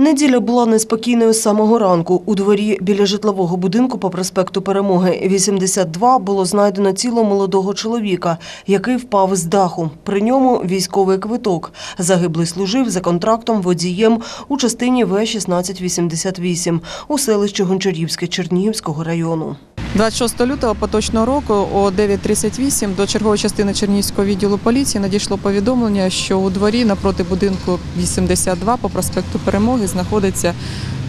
Неділя була неспокійною з самого ранку. У дворі біля житлового будинку по проспекту Перемоги 82 було знайдено тіло молодого чоловіка, який впав з даху. При ньому військовий квиток. Загиблий служив за контрактом водієм у частині В-1688 у селищі Гончарівське Чернігівського району. 26 лютого поточного року о 9.38 до чергової частини Чернігівського відділу поліції надійшло повідомлення, що у дворі напроти будинку 82 по проспекту Перемоги знаходиться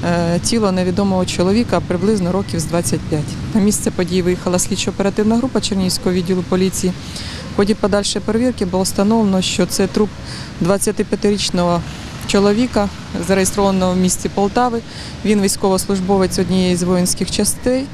е, тіло невідомого чоловіка приблизно років з 25. На місце події виїхала слідчо-оперативна група Чернігівського відділу поліції. В ході подальшої перевірки було встановлено, що це труп 25-річного чоловіка, зареєстрованого в місті Полтави. Він військовослужбовець однієї з воїнських частей.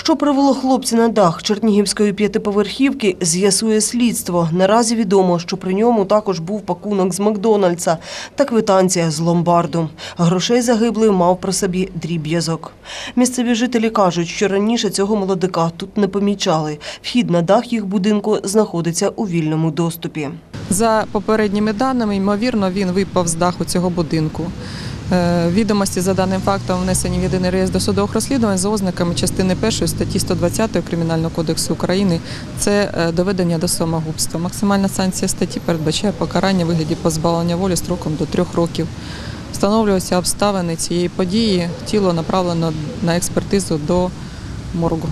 Що привело хлопця на дах Чернігівської п'ятиповерхівки, з'ясує слідство. Наразі відомо, що при ньому також був пакунок з Макдональдса та квитанція з ломбарду. Грошей загиблий мав при собі дріб'язок. Місцеві жителі кажуть, що раніше цього молодика тут не помічали. Вхід на дах їх будинку знаходиться у вільному доступі. За попередніми даними, ймовірно, він випав з даху цього будинку. Е, Відомості за даним фактом внесені в єдиний реєстр досудових розслідувань за ознаками частини 1 статті 120 Кримінального кодексу України. Це е, доведення до самогубства. Максимальна санкція статті передбачає покарання в вигляді позбавлення волі строком до трьох років. Встановлюються обставини цієї події. Тіло направлено на експертизу до моргу.